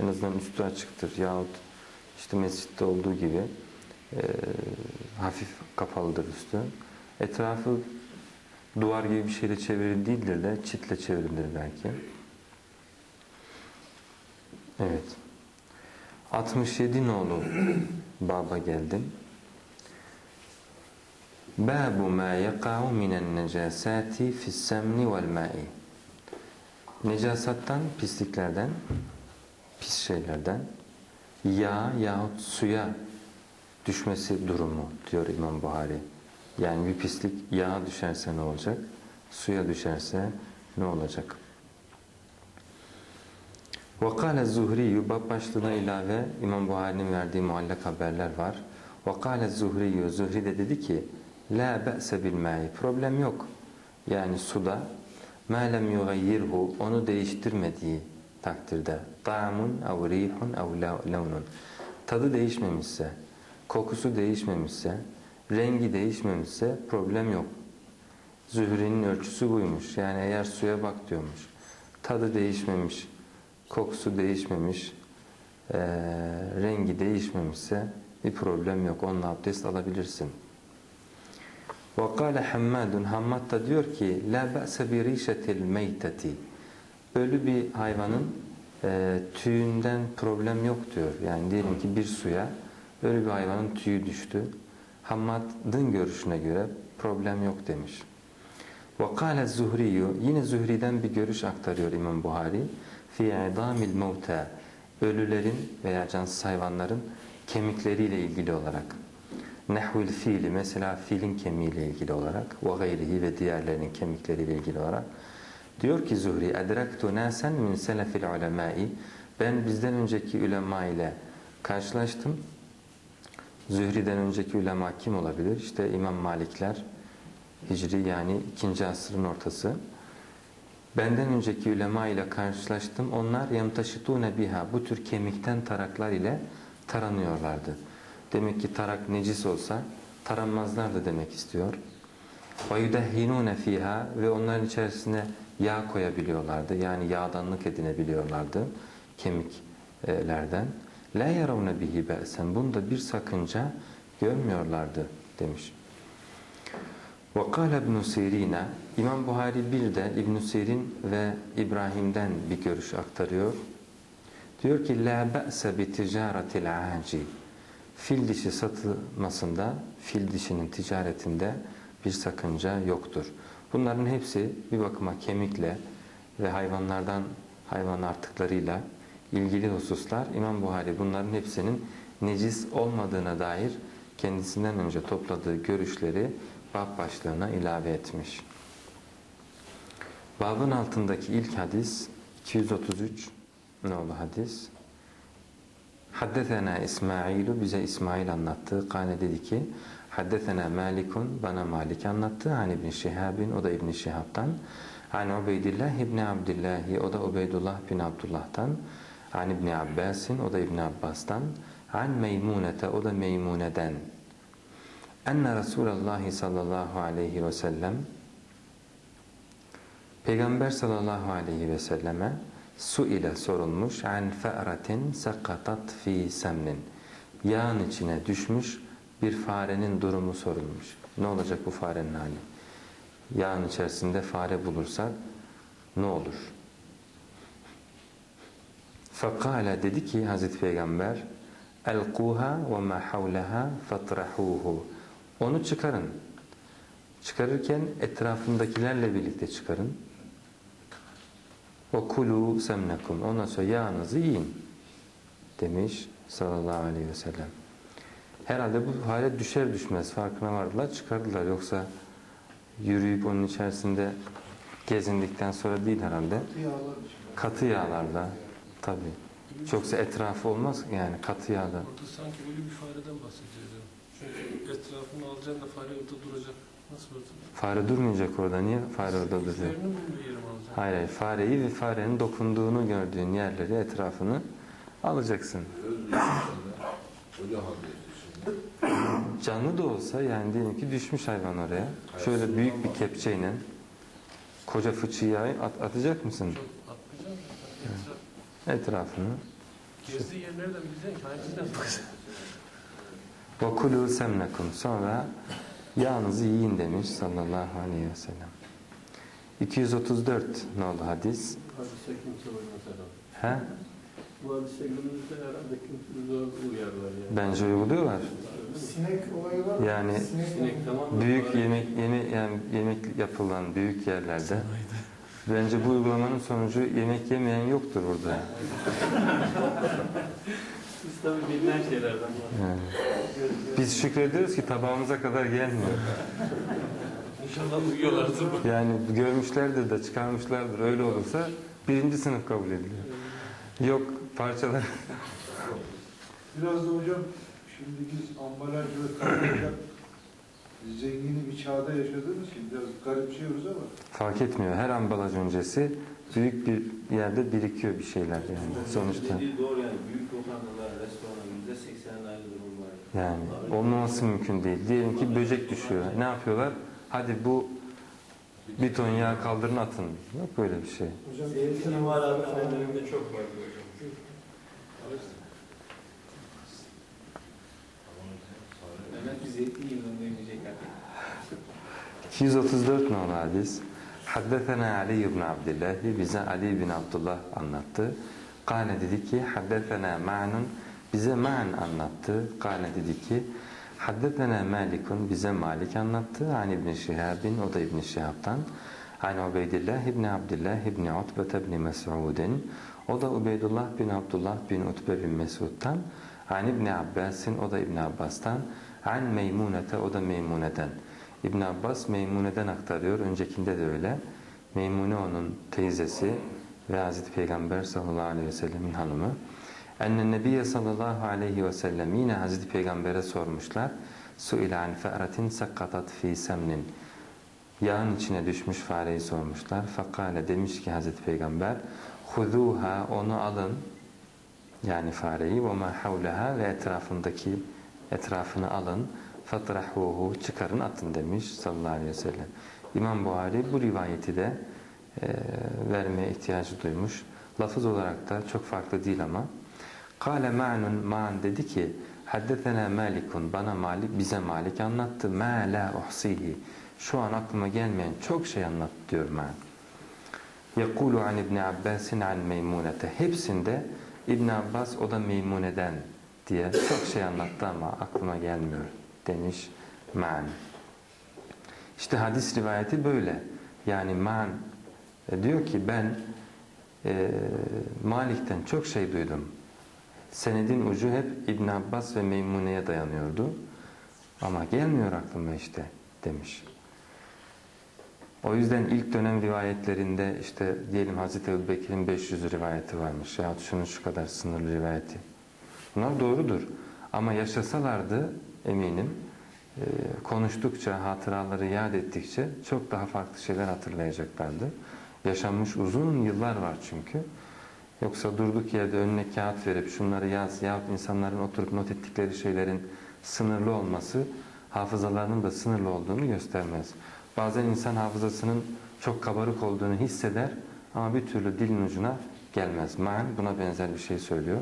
En azından üstü açıktır. Yahut işte mescitte olduğu gibi e, hafif kapalıdır üstü. Etrafı duvar gibi bir şeyle çevrili değildir de çitle çevrilidir belki. Evet. 67 nolu baba geldim. Babu ma yaka'u minen necasati fis semni vel ma'i. Necasattan, pisliklerden, pis şeylerden yağ yahut suya düşmesi durumu diyor İmam Buhari. Yani bir pislik yağa düşerse ne olacak? Suya düşerse ne olacak? وَقَالَ الزُّهْرِيُّ Bab başlığına ilave İmam Buhari'nin verdiği muallak haberler var. وَقَالَ الزُّهْرِيُّ Zuhri de dedi ki La be'se bil ma'i. Problem yok. Yani suda ma lem yugayyirhu onu değiştirmediği takdirde ta'mun ev rihun ev lawnun tadı değişmemişse, kokusu değişmemişse, rengi değişmemişse problem yok. Zührenin ölçüsü buymuş. Yani eğer suya bak diyormuş. Tadı değişmemiş, kokusu değişmemiş, e, rengi değişmemişse bir problem yok. Onunla abdest alabilirsin. وَقَالَ حَمَّادٌ Hammad da diyor ki لَا بَأْسَ بِرِيشَةِ الْمَيْتَةِ Böyle bir hayvanın e, tüyünden problem yok diyor. Yani diyelim ki bir suya böyle bir hayvanın tüyü düştü. Hammad'ın görüşüne göre problem yok demiş. وَقَالَ الزُّهْرِيُّ Yine Zühri'den bir görüş aktarıyor İmam Buhari. فِي عِضَامِ الْمَوْتَى Ölülerin veya cansız hayvanların kemikleriyle ilgili olarak. Nehvil fiili mesela filin kemiğiyle ilgili olarak ve gayrihi ve diğerlerinin kemikleriyle ilgili olarak diyor ki Zuhri edrektu nasen min selefil ulemai ben bizden önceki ulema ile karşılaştım. Zühri'den önceki ulema kim olabilir? İşte İmam Malikler Hicri yani ikinci asrın ortası. Benden önceki ulema ile karşılaştım. Onlar yemtaşitune biha bu tür kemikten taraklar ile taranıyorlardı. Demek ki tarak necis olsa taranmazlar da demek istiyor. وَيُدَهِّنُونَ fiha ve onların içerisine yağ koyabiliyorlardı. Yani yağdanlık edinebiliyorlardı kemiklerden. La yaravne bihi be'sen. Bunda bir sakınca görmüyorlardı demiş. Ve kâle ibn Sirin'e İmam Buhari bir de ibn Sirin ve İbrahim'den bir görüş aktarıyor. Diyor ki la be'se bi ticaretil aci. Fil dişi satılmasında, fil dişinin ticaretinde bir sakınca yoktur. Bunların hepsi bir bakıma kemikle ve hayvanlardan hayvan artıklarıyla ilgili hususlar. İmam Buhari bunların hepsinin necis olmadığına dair kendisinden önce topladığı görüşleri bab başlığına ilave etmiş. Babın altındaki ilk hadis 233 ne oldu hadis? Haddetena İsmailu bize İsmail anlattı. Kane dedi ki Haddetena Malikun bana Malik anlattı. Hani İbn Şihabin o da İbn Şihab'tan. Hani Ubeydillah İbn Abdillahi o da Ubeydullah bin Abdullah'tan. Hani İbn Abbasin o da İbn Abbas'tan. An Meymunete o da Meymune'den. Enne Resulallah sallallahu aleyhi ve sellem Peygamber sallallahu aleyhi ve selleme su ile sorulmuş an fe'ratin sakatat fi semnin yağın içine düşmüş bir farenin durumu sorulmuş. Ne olacak bu farenin hali? Yağın içerisinde fare bulursak ne olur? Fekale dedi ki Hazreti Peygamber elkuha ve ma havleha fatrahuhu onu çıkarın. Çıkarırken etrafındakilerle birlikte çıkarın. O kulu semnekum. Ondan sonra yağınızı yiyin. Demiş sallallahu aleyhi ve sellem. Herhalde bu hale düşer düşmez farkına vardılar çıkardılar. Yoksa yürüyüp onun içerisinde gezindikten sonra değil herhalde. Katı yağlar Katı yağlarda tabi. Yoksa etrafı olmaz yani katı yağda. Orada sanki öyle bir fareden bahsediyor. Çünkü etrafını alacaksın da fare orada duracak. Nasıl orada? Fare durmayacak orada. Niye fare orada alacaksın? Hayır, hayır fareyi ve farenin dokunduğunu gördüğün yerleri etrafını alacaksın. Öyle halde şimdi. Canlı da olsa yani diyelim ki düşmüş hayvan oraya. Şöyle büyük bir kepçeyle koca fıçıyı at, atacak mısın? Atmayacağım Etrafını. Gezdiği yer nereden bileceksin ki? Hangisinden bakacaksın? Kulu semnekum. Sonra yağınızı yiyin demiş sallallahu aleyhi ve sellem. 234 ne oldu hadis? Hadise kimse uymaz herhalde. He? Bu hadise günümüzde herhalde kimse zor uyarlar yani. Bence uyguluyorlar. Sinek olayı var mı? Yani Sinek, Sinek tamam büyük yemek yeme yani yemek yapılan büyük yerlerde bence bu uygulamanın sonucu yemek yemeyen yoktur burada. Biz tabii bilinen şeylerden var. Yani. Biz şükrediyoruz ki tabağımıza kadar gelmiyor. İnşallah uyuyorlardır. Yani görmüşlerdir de çıkarmışlardır. Öyle olursa birinci sınıf kabul ediliyor. Yok parçalar. Biraz da hocam şimdi biz ambalaj ve kaynaklar zengini bir çağda yaşadığımız için biraz garipsiyoruz ama Fark etmiyor. Her ambalaj öncesi büyük bir yerde birikiyor bir şeyler yani sonuçta. Dediği doğru yani büyük lokantalar, restoranlar yüzde seksen aynı durum var. Yani olmaması mümkün değil. Diyelim ki böcek düşüyor. Ne yapıyorlar? Hadi bu bir ton yağ kaldırın atın. Yok böyle bir şey. hocam Zeytin imalatı aynı dönemde çok var hocam. Mehmet bir zeytin yılında yemeyecek artık. 234 numaralı hadis. Haddethena Ali ibn Abdullah bize Ali bin Abdullah anlattı. Kale dedi ki haddethena ma'nun bize ma'an anlattı. Kale dedi ki haddethena Malikun bize Malik anlattı. An İbn Şihab'in o da İbn Şihab'dan. An Ubeydillah ibn Abdullah ibn Utbe ibn Mes'udin. O da Ubeydullah bin Abdullah bin Utbe bin Mesud'dan. An İbn Abbas'in o da İbn Abbas'tan. An Meymunete o da Meymune'den. İbn Abbas Meymune'den aktarıyor. Öncekinde de öyle. Meymune onun teyzesi ve Hazreti Peygamber sallallahu aleyhi ve sellemin hanımı. Enne Nebiye sallallahu aleyhi ve sellem yine Hazreti Peygamber'e sormuşlar. Su'ile an fe'ratin sakkatat fi semnin. Yağın içine düşmüş fareyi sormuşlar. Fakale demiş ki Hazreti Peygamber Huzuha onu alın yani fareyi ve ma ve etrafındaki etrafını alın fatrahuhu çıkarın atın demiş sallallahu aleyhi ve sellem. İmam Buhari bu rivayeti de e, vermeye ihtiyacı duymuş. Lafız olarak da çok farklı değil ama. Kale ma'nun ma'an dedi ki haddetena malikun bana malik bize malik anlattı. Ma la uhsihi şu an aklıma gelmeyen çok şey anlattı diyor ma'an. Yekulu an İbn Abbasin an Meymunete. Hepsinde İbn Abbas o da Meymune'den diye çok şey anlattı ama aklıma gelmiyor demiş Man. İşte hadis rivayeti böyle. Yani Man e, diyor ki ben e, Malik'ten çok şey duydum. Senedin ucu hep İbn Abbas ve Meymune'ye dayanıyordu. Ama gelmiyor aklıma işte demiş. O yüzden ilk dönem rivayetlerinde işte diyelim Hazreti Ebu Bekir'in 500 rivayeti varmış yahut şunun şu kadar sınırlı rivayeti. Bunlar doğrudur. Ama yaşasalardı eminim e, konuştukça, hatıraları yad ettikçe çok daha farklı şeyler hatırlayacaklardı. Yaşanmış uzun yıllar var çünkü. Yoksa durduk yerde önüne kağıt verip şunları yaz yahut insanların oturup not ettikleri şeylerin sınırlı olması hafızalarının da sınırlı olduğunu göstermez. Bazen insan hafızasının çok kabarık olduğunu hisseder ama bir türlü dilin ucuna gelmez. Man buna benzer bir şey söylüyor.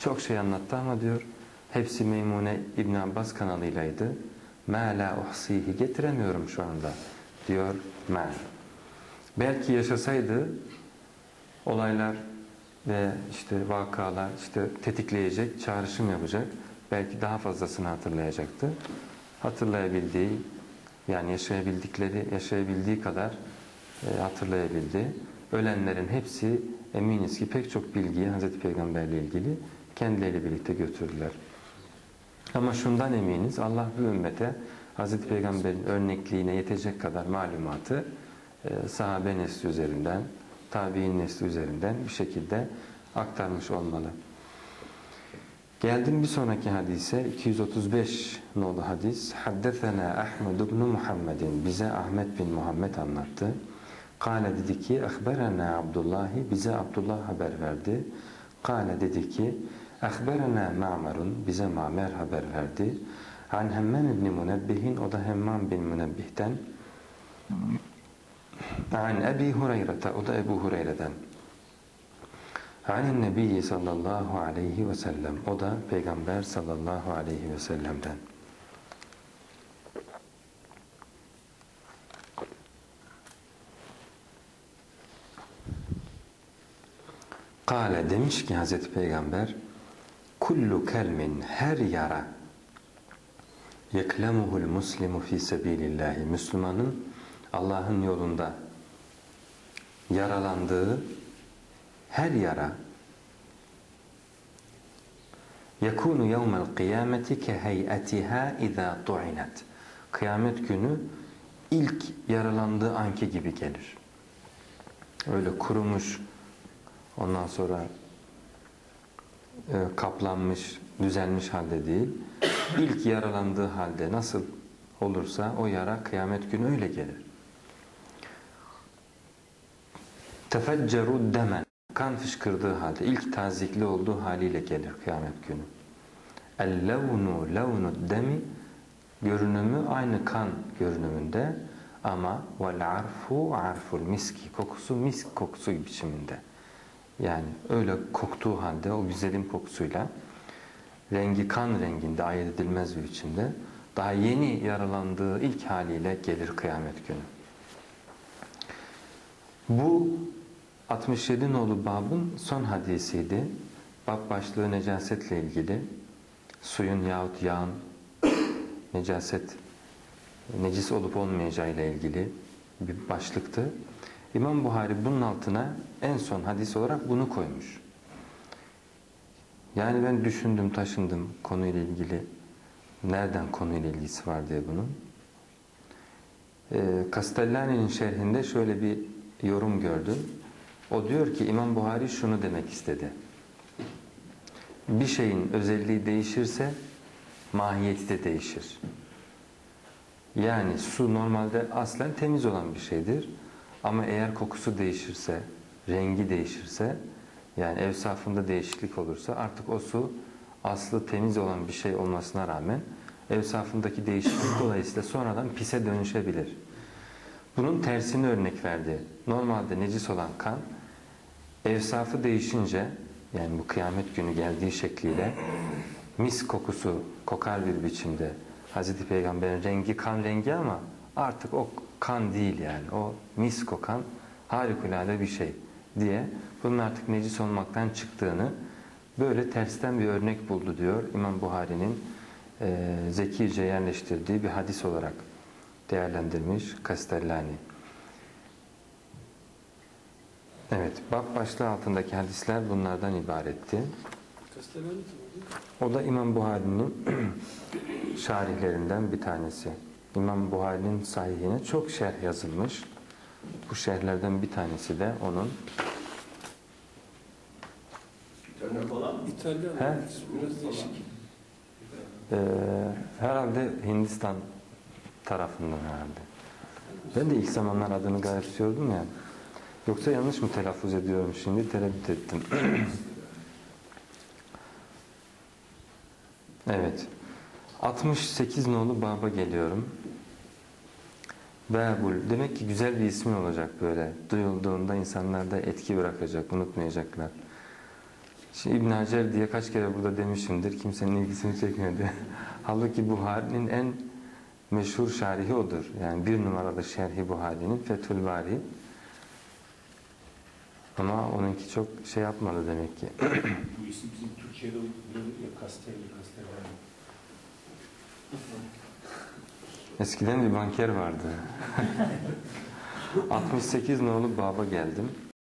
Çok şey anlattı ama diyor hepsi Meymune İbn Abbas kanalıylaydı. Ma la uhsihi getiremiyorum şu anda diyor Man. Belki yaşasaydı olaylar ve işte vakalar işte tetikleyecek, çağrışım yapacak. Belki daha fazlasını hatırlayacaktı. Hatırlayabildiği yani yaşayabildikleri, yaşayabildiği kadar e, hatırlayabildi. Ölenlerin hepsi eminiz ki pek çok bilgiyi Hazreti Peygamberle ilgili kendileriyle birlikte götürdüler. Ama şundan eminiz Allah bu ümmete Hazreti Peygamber'in örnekliğine yetecek kadar malumatı e, sahabe nesli üzerinden, tabi'in nesli üzerinden bir şekilde aktarmış olmalı. Geldim bir sonraki hadise 235 nolu hadis. Haddesena Ahmed ibn Muhammedin bize Ahmet bin Muhammed anlattı. Kale dedi ki Ahberena Abdullahi bize Abdullah haber verdi. Kale dedi ki Ahberena Ma'merun bize Ma'mer haber verdi. An Hemmam ibn Munebbihin o da Hemmam bin Munebbih'ten An Ebi Hureyre'te o da Ebu Hureyre'den Anin Nebiyyi sallallahu aleyhi ve sellem. O da Peygamber sallallahu aleyhi ve sellem'den. Kale demiş ki Hazreti Peygamber kullu kelmin her yara yeklemuhul muslimu fi sebilillahi Müslümanın Allah'ın yolunda yaralandığı her yara. Yevmel kıyameti ke heyetiha iza tu'inat kıyamet günü ilk yaralandığı anki gibi gelir. Öyle kurumuş ondan sonra e, kaplanmış düzelmiş halde değil. İlk yaralandığı halde nasıl olursa o yara kıyamet günü öyle gelir tefecceru demen kan fışkırdığı halde ilk tazikli olduğu haliyle gelir kıyamet günü. El levnu levnu demi görünümü aynı kan görünümünde ama vel arfu arful miski kokusu misk kokusu biçiminde. Yani öyle koktuğu halde o güzelim kokusuyla rengi kan renginde ayırt edilmez bir biçimde daha yeni yaralandığı ilk haliyle gelir kıyamet günü. Bu 67 nolu babın son hadisiydi. Bab başlığı necasetle ilgili. Suyun yahut yağın necaset, necis olup olmayacağıyla ilgili bir başlıktı. İmam Buhari bunun altına en son hadis olarak bunu koymuş. Yani ben düşündüm, taşındım konuyla ilgili. Nereden konuyla ilgisi var diye bunun. Ee, Castellani'nin şerhinde şöyle bir yorum gördüm. O diyor ki İmam Buhari şunu demek istedi. Bir şeyin özelliği değişirse mahiyeti de değişir. Yani su normalde aslen temiz olan bir şeydir. Ama eğer kokusu değişirse, rengi değişirse, yani evsafında değişiklik olursa artık o su aslı temiz olan bir şey olmasına rağmen evsafındaki değişiklik dolayısıyla sonradan pise dönüşebilir. Bunun tersini örnek verdi. Normalde necis olan kan evsafı değişince yani bu kıyamet günü geldiği şekliyle mis kokusu kokar bir biçimde Hazreti Peygamber'in rengi kan rengi ama artık o kan değil yani o mis kokan harikulade bir şey diye bunun artık necis olmaktan çıktığını böyle tersten bir örnek buldu diyor İmam Buhari'nin e, zekice yerleştirdiği bir hadis olarak değerlendirmiş Castellani. Evet, bab başlığı altındaki hadisler bunlardan ibaretti. O da İmam Buhari'nin şarihlerinden bir tanesi. İmam Buhari'nin sahihine çok şerh yazılmış. Bu şerhlerden bir tanesi de onun. Olan mı? İtalyan. He? Biraz değişik. Ee, herhalde Hindistan tarafından herhalde. Ben de ilk zamanlar adını garipsiyordum ya. Yoksa yanlış mı telaffuz ediyorum şimdi tereddüt ettim. evet. 68 nolu baba geliyorum. Babul. Demek ki güzel bir ismi olacak böyle. Duyulduğunda insanlarda etki bırakacak, unutmayacaklar. Şimdi İbn Hacer diye kaç kere burada demişimdir. Kimsenin ilgisini çekmedi. Halbuki Buhari'nin en meşhur şerhi odur. Yani bir numaralı şerhi Buhari'nin Fethül Bari. Ama onunki çok şey yapmadı demek ki. Bu isim bizim Türkiye'de ya Castelli, Castellani. Eskiden bir banker vardı. 68 nolu baba geldim.